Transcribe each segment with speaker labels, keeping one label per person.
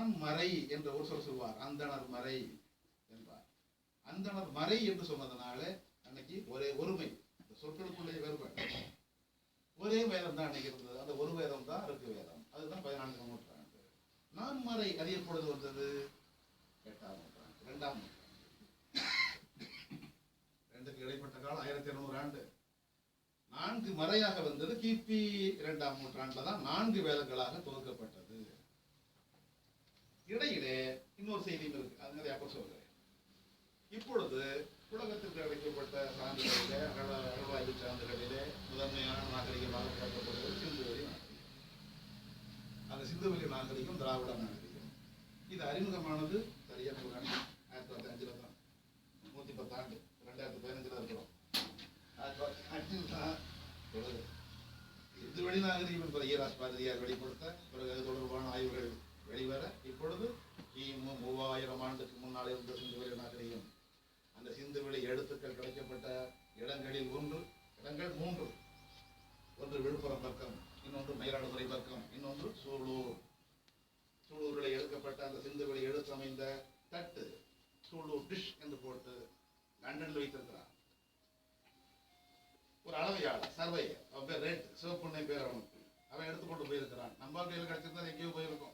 Speaker 1: நான் மறை என்ற ஒரு சொல் சொல்வார். அந்தணர் மறை என்பார். அந்தணர் மறை என்று சொன்னதுனால அன்னைக்கு ஒரே ஒருமை. இந்த சொற்களுக்குள்ளே வேறுபாடு. ஒரே வேதம் தான் அன்னைக்கு இருந்தது. அந்த ஒரு வேதம் தான் இருக்கு வேதம். அதுதான் பதினான்காம் நூற்றாண்டு. நான் மறை அது எப்பொழுது வந்தது? எட்டாம் நூற்றாண்டு. இரண்டாம் நூற்றாண்டு. ரெண்டுக்கு இடைப்பட்ட காலம் ஆயிரத்தி இருநூறு ஆண்டு. நான்கு மறையாக வந்தது கிபி இரண்டாம் நூற்றாண்டுல தான் நான்கு வேதங்களாக தொகுக்கப்பட்டது. இடையிலே இன்னொரு செய்தியும் இருக்கு. அது நிறைய சொல்கிறேன் இப்பொழுது உலகத்திற்கு அழைக்கப்பட்ட சான்றுகளிலே அகழ அகழ்வாய்வு சான்றுகளிலே முதன்மையான நாகரிகமாக சிந்து சிந்துவெளி நாகரிகம். அந்த சிந்துவெளி நாகரிகம் திராவிட நாகரிகம். இது அறிமுகமானது சரியா சொல்றாங்க ஆயிரத்தி தொள்ளாயிரத்தி அஞ்சில் தான். நூற்றி பத்தாண்டு. ரெண்டாயிரத்தி பதினஞ்சில் இருக்கிறோம். ஆயிரத்தி தொள்ளாயிரத்தி அஞ்சில் தான். தொடர் சிந்து நாகரிகம் என்பதை ஈராஸ் பாரதியார் வெளிப்படுத்த பிறகு அது தொடர்பான ஆய்வுகள் வெளிவர இப்பொழுது கிமு மூவாயிரம் ஆண்டுக்கு முன்னால் இருந்த சிந்து வெளி நாகரிகம். அந்த சிந்து வெளி எழுத்துக்கள் கிடைக்கப்பட்ட இடங்களில் ஒன்று இடங்கள் மூன்று. ஒன்று விழுப்புரம் பக்கம் இன்னொன்று மயிலாடுதுறை பக்கம் இன்னொன்று சூலூர். சூலூரில் எடுக்கப்பட்ட அந்த சிந்து வெளி எழுத்து அமைந்த தட்டு சூலூர் டிஷ் என்று போட்டு லண்டனில் வைத்திருக்கிறார். ஒரு அளவையாளர் சர்வையர் அவன் பேர் ரெட் சிவப்புண்ணை பேர் அவனுக்கு அவன் எடுத்து கொண்டு போயிருக்கிறான். நம்ம கையில் கிடைச்சிருந்தா எங்கேயோ போயிருக்கும்.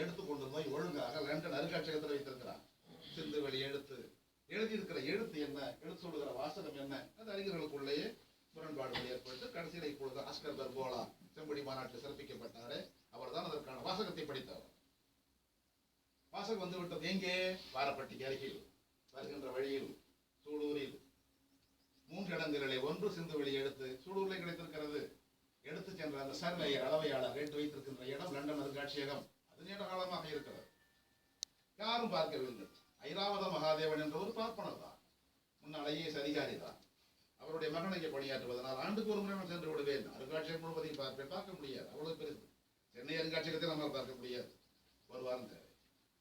Speaker 1: எடுத்து கொண்டு போய் ஒழுங்காக லண்டன் அருங்காட்சியகத்தில் வைத்திருக்கிறான் சிந்து வெளி எழுத்து. எழுதியிருக்கிற எழுத்து என்ன? எழுத்து சொல்லுகிற வாசகம் என்ன? அது அறிஞர்களுக்குள்ளேயே முரண்பாடுகள் ஏற்பட்டு கடைசியில் இப்பொழுது ஆஸ்கர் தர்போலா செம்படி மாநாட்டில் சிறப்பிக்கப்பட்டாரே. அவர்தான் அதற்கான வாசகத்தை படித்தவர். வாசகம் வந்து விட்டது எங்கே? வாரப்பட்டிக்கு அருகில் வருகின்ற வழியில் சூடூரில் மூன்று இடங்களிலே ஒன்று சிந்துவெளி எடுத்து சூடூரில் கிடைத்திருக்கிறது. எடுத்து சென்ற அந்த சர்வேயர் அளவையாளர் கேட்டு வைத்திருக்கின்ற இடம் லண்டன் அருங்காட்சியகம். நீண்ட காலமாக இருக்கிறது. யாரும் பார்க்கவில்லை ஐராவத மகாதேவன் என்ற ஒரு பார்ப்பனர் தான். முன்னாள் ஐஏஎஸ் அதிகாரி தான். அவருடைய மகனைக்கு பணியாற்றுவதனால் ஆண்டுக்கு ஒரு முறை சென்று விடுவேன். அருங்காட்சியகம் முழுவதையும் பார்ப்பேன். பார்க்க முடியாது. அவ்வளவு பெருசு சென்னை அருங்காட்சியகத்தை நம்மால் பார்க்க முடியாது. ஒரு வாரம் தேவை.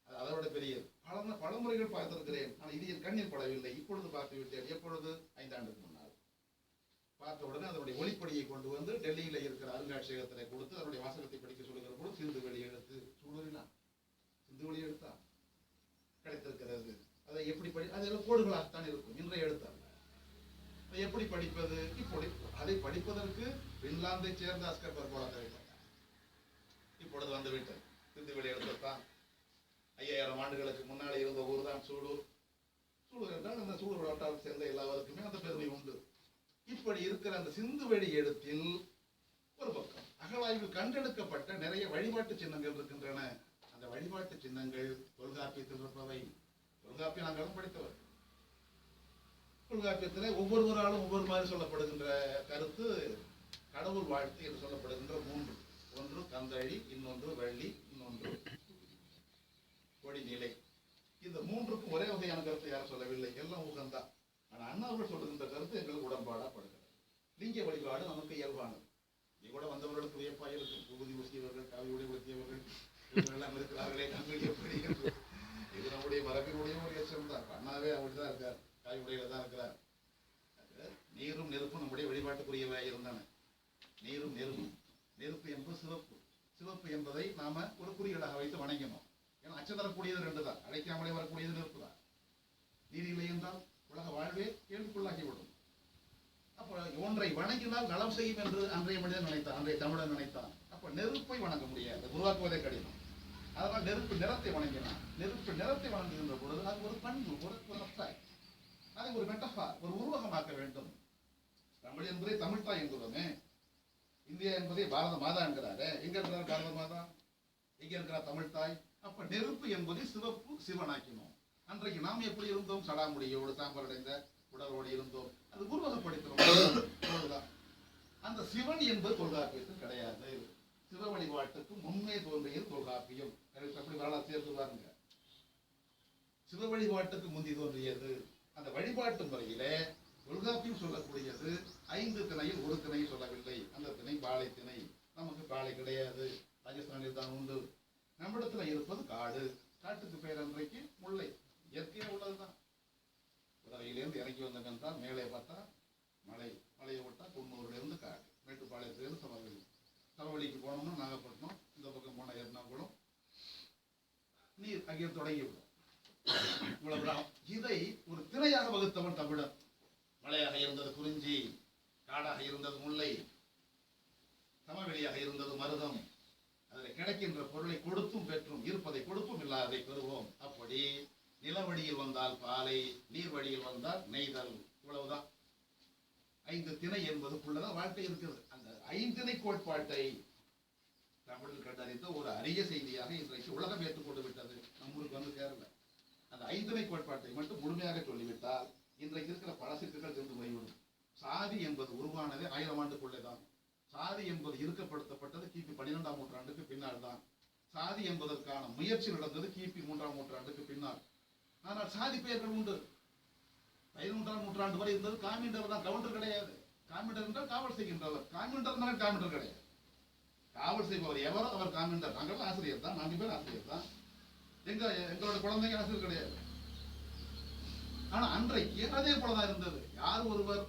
Speaker 1: அது அதை விட பெரியது. பல பல முறைகள் பார்த்திருக்கிறேன். ஆனால் இது என் கண்ணில் படவில்லை. இப்பொழுது பார்த்து விட்டேன் எப்பொழுது ஐந்தாண்டுக்கு முன்னால். பார்த்த உடனே அதனுடைய ஒளிப்படியை கொண்டு வந்து டெல்லியில் இருக்கிற அருங்காட்சியகத்தில் கொடுத்து அதனுடைய வாசகத்தை படிக்க சொல்லுகிற போது சிந்து வெளி எடுத்து சூழலினா சிந்து வெளி எடுத்தா? கிடைத்திருக்கிறது. அதை எப்படி படி அதெல்லாம் கோடுகளாகத்தான் இருக்கும். இன்றைய எழுத்தால் அதை எப்படி படிப்பது? இப்படி அதை படிப்பதற்கு பின்லாந்தை சேர்ந்த அஸ்கர் பர்கோலா தேவைப்பட்டார். இப்பொழுது வந்து விட்டது. சிந்து வெளி எழுத்தத்தான் ஐயாயிரம் ஆண்டுகளுக்கு முன்னாடி இருந்த ஊர் தான் சூலூர். சூலூர் என்றால் அந்த சூலூர் வட்டாரத்தை சேர்ந்த எல்லாருக்குமே அந்த பெருமை உண்டு. இப்படி இருக்கிற அந்த சிந்து வெளி எழுத்தில் ஒரு பக்கம் அகழாய்வில் கண்டெடுக்கப்பட்ட நிறைய வழிபாட்டு சின்னங்கள் இருக்கின்றன. அந்த வழிபாட்டு சின்னங்கள் தொல்காப்பியத்தில் இருப்பவை. தொல்காப்பியம் நாங்களும் படித்தவர். தொல்காப்பியத்தில் ஒவ்வொருவராலும் ஒவ்வொரு மாதிரி சொல்லப்படுகின்ற கருத்து கடவுள் வாழ்த்து என்று சொல்லப்படுகின்ற மூன்று. ஒன்று கந்தழி இன்னொன்று வள்ளி இன்னொன்று கொடிநிலை இந்த மூன்றுக்கும் ஒரே வகையான கருத்தை யாரும் சொல்லவில்லை எல்லாம் உகந்தா ஆனா அண்ணா அவர்கள் சொல்லுகின்ற கருத்து எங்களுக்கு உடன்பாடா படுகிறது லிங்க வழிபாடு நமக்கு இயல்பானது. நீ கூட வந்தவர்கள் வியப்பாக இருக்கும். பூபதி ஊசியவர்கள் காவி ஊசியவர்கள் உடுத்தியவர்கள் இருக்கிறார்களே நாங்கள் எப்படி இது நம்முடைய மரபினுடைய ஒரு லட்சம் தான். அண்ணாவே அப்படிதான் இருக்கார். காய் உடையில தான் இருக்கிறார். நீரும் நெருப்பும் நம்முடைய வழிபாட்டுக்குரியவை இருந்தன. நீரும் நெருப்பும். நெருப்பு என்பது சிவப்பு. சிவப்பு என்பதை நாம ஒரு குறியீடாக வைத்து வணங்கினோம். ஏன்னா அச்சம் தரக்கூடியது ரெண்டு தான். அழைக்காமலே வரக்கூடியது நெருப்பு தான். நீர் இல்லை என்றால் உலக வாழ்வே கேள்விக்குள்ளாகிவிடும் ஒன்றை வணங்கினால் நலம் செய்யும் என்று அன்றைய மனிதன் நினைத்தான் அன்றைய தமிழன் நினைத்தான். அப்ப நெருப்பை வணங்க முடியாது உருவாக்குவதே கடினம். அதனால் நெருப்பு நிறத்தை வணங்கினான். நெருப்பு நிறத்தை வணங்குகின்ற பொழுது அது ஒரு பண்பு ஒரு ஒரு அதை ஒரு மெட்டஃபா ஒரு உருவகமாக்க வேண்டும். தமிழ் என்பதை தமிழ்தாய் என்கிறோமே இந்தியா என்பதை பாரத மாதா என்கிறாரே. எங்க இருக்கிறார் பாரத மாதா? எங்க இருக்கிறார் தமிழ் தாய்? அப்ப நெருப்பு என்பதை சிவப்பு சிவனாக்கினோம். அன்றைக்கு நாம் எப்படி இருந்தோம்? சடாமுடியோடு சாம்பல் அடைந்த உடலோடு இருந்தோம் அது உருவகப்படுத்துறோம் அவ்வளவுதான். அந்த சிவன் என்பது தொல்காப்பியத்தில் கிடையாது. சிவ வழிபாட்டுக்கு முன்னே தோன்றியது தொல்காப்பியம். அப்படி வரலாறு சேர்த்து பாருங்க. சிவ வழிபாட்டுக்கு முந்தி தோன்றியது. அந்த வழிபாட்டு முறையிலே தொல்காப்பியம் சொல்லக்கூடியது ஐந்து திணையில் ஒரு திணை சொல்லவில்லை. அந்த திணை பாலை திணை. நமக்கு பாலை கிடையாது. ராஜஸ்தானில் தான் உண்டு. நம்மிடத்துல இருப்பது காடு. காட்டுக்கு பெயர் அன்றைக்கு முல்லை. இயற்கையா உள்ளதுதான். உதவையிலேருந்து இறங்கி வந்தவங்க தான் மேலே பார்த்தா மலை. மலையை விட்டா குன்னூர்ல இருந்து காடு. மேட்டுப்பாளையத்துலேருந்து சமவெளி சமவெளிக்கு போனோம்னா நாகப்பட்டினம் இந்த பக்கம் போனால் எர்ணாகுளம். அங்கே தொடங்கிவிடும். இவ்வளவுதான். இதை ஒரு திரையாக வகுத்தவன் தமிழன் மலையாக இருந்தது குறிஞ்சி காடாக இருந்தது முல்லை சமவெளியாக இருந்தது மருதம். அதில் கிடைக்கின்ற பொருளை கொடுத்தும் பெற்றும் இருப்பதை கொடுப்பும் இல்லாததை பெறுவோம். அப்படி நில வழியில் வந்தால் பாலை நீர் வழியில் வந்தால் நெய்தல். இவ்வளவுதான். ஐந்து திணை என்பதுக்குள்ளதான் வாழ்க்கை இருக்குது அந்த ஐந்திணை கோட்பாட்டை தமிழில் கண்டறிந்த ஒரு அரிய செய்தியாக இன்றைக்கு உலகம் ஏற்றுக்கொண்டு விட்டது. நம்மளுக்கு வந்து சேரல. அந்த ஐந்திணை கோட்பாட்டை மட்டும் முழுமையாக சொல்லிவிட்டால் இன்றைக்கு இருக்கிற பல சிக்கல்கள் இருந்து போய்விடும். சாதி என்பது உருவானதே ஆயிரம் ஆண்டுக்குள்ளே தான் சாதி என்பது இருக்கப்படுத்தப்பட்டது கிபி பன்னிரெண்டாம் நூற்றாண்டுக்கு பின்னால் தான் சாதி என்பதற்கான முயற்சி நடந்தது கிபி மூன்றாம் நூற்றாண்டுக்கு பின்னால். ஆனால் சாதி பெயர்கள் உண்டு. பதிமூன்றாம் நூற்றாண்டு வரை இருந்தது. காமிண்டர் தான். கவுண்டர் கிடையாது. காமிண்டர் என்றால் காவல் செய்கின்றவர். காமிண்டர் காமிண்டர் கிடையாது. காவல் செய்பவர் எவரோ? அவர் காமிண்டர் நாங்கள் ஆசிரியர் தான். நான்கு பேர் ஆசிரியர் தான். எங்க எங்களோட குழந்தைங்க ஆசிரியர் கிடையாது. ஆனா அன்றைக்கு அதே போலதான் இருந்தது. யார் ஒருவர்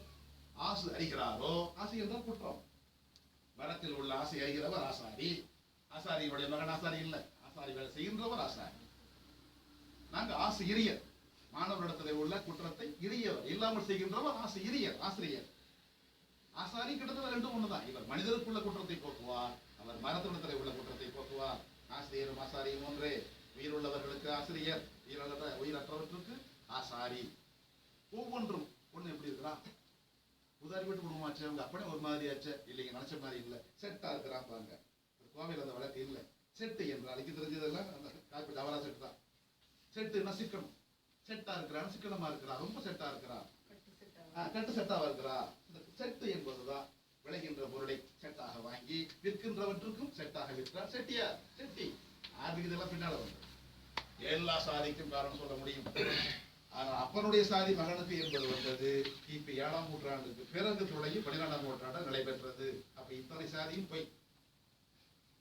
Speaker 1: ஆசு அறிகிறாரோ ஆசை என்றால் குற்றம். மரத்தில் உள்ள ஆசை அறிகிறவர் ஆசாரி. ஆசாரியுடைய மகன் ஆசாரி இல்லை. ஆசாரி வேலை செய்கின்றவர் ஆசாரி. நாங்கள் ஆசை இரியர் மாணவரிடத்தில் உள்ள குற்றத்தை இறியவர் இல்லாமல் செய்கின்றவர் ஆசை ஆசிரியர். ஆசாரி கிட்டத்தட்ட ரெண்டும் ஒண்ணுதான். இவர் மனிதருக்குள்ள குற்றத்தை போக்குவார் அவர் மரத்தினத்தில் உள்ள குற்றத்தை போக்குவார். ஆசிரியரும் ஆசாரியும் ஒன்றே. உயிருள்ளவர்களுக்கு ஆசிரியர் உயிரற்ற உயிரற்றவற்றுக்கு ஆசாரி. ஒவ்வொன்றும் ஒண்ணு எப்படி இருக்கிறா உதாரி விட்டு குடும்பமாச்சு அவங்க அப்படியே ஒரு மாதிரி ஆச்சு. இல்லைங்க நினைச்ச மாதிரி இல்லை. செட்டா இருக்கிறான் பாருங்க. கோவையில் அந்த வழக்கு இல்லை. செட்டு என்றால் அழைக்க தெரிஞ்சதெல்லாம் அந்த காப்பி டவரா செட்டு தான். செட்டுன்னா சிக்கனம் செட்டா இருக்கிறான் சிக்கனமா இருக்கிறான் ரொம்ப செட்டா இருக்கிறான் ஆ, கட்டு செட்டாவா இருக்கிறா? இந்த செட்டு என்பதுதான் விளைகின்ற பொருளை செட்டாக வாங்கி விற்கின்றவற்றுக்கும் செட்டாக விற்கிறார் செட்டியா செட்டி. ஆர்மிக்கு இதெல்லாம் பின்னால வந்து எல்லா சாதிக்கும் காரணம் சொல்ல முடியும். ஆனால் அப்பனுடைய சாதி மகனுக்கு என்பது வந்தது. கிபி ஏழாம் நூற்றாண்டுக்கு பிறகு தொடங்கி பன்னிரெண்டாம் நூற்றாண்டு நடைபெற்றது. அப்ப இத்தனை சாதியும் பொய்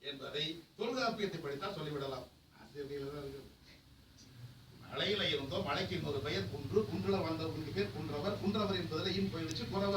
Speaker 1: என்பதை தொல்காப்பியத்தை படித்தால் சொல்லிவிடலாம். ஆசிரியர்கள் தான் இருக்குது. அலையில இருந்தோம் மலைக்கு இன்னொரு பெயர் குன்று. குன்றுல வந்தவர்களுக்கு பேர் குன்றவர். குன்றவர் என்பதில் இன் போயிடுச்சு குறவர்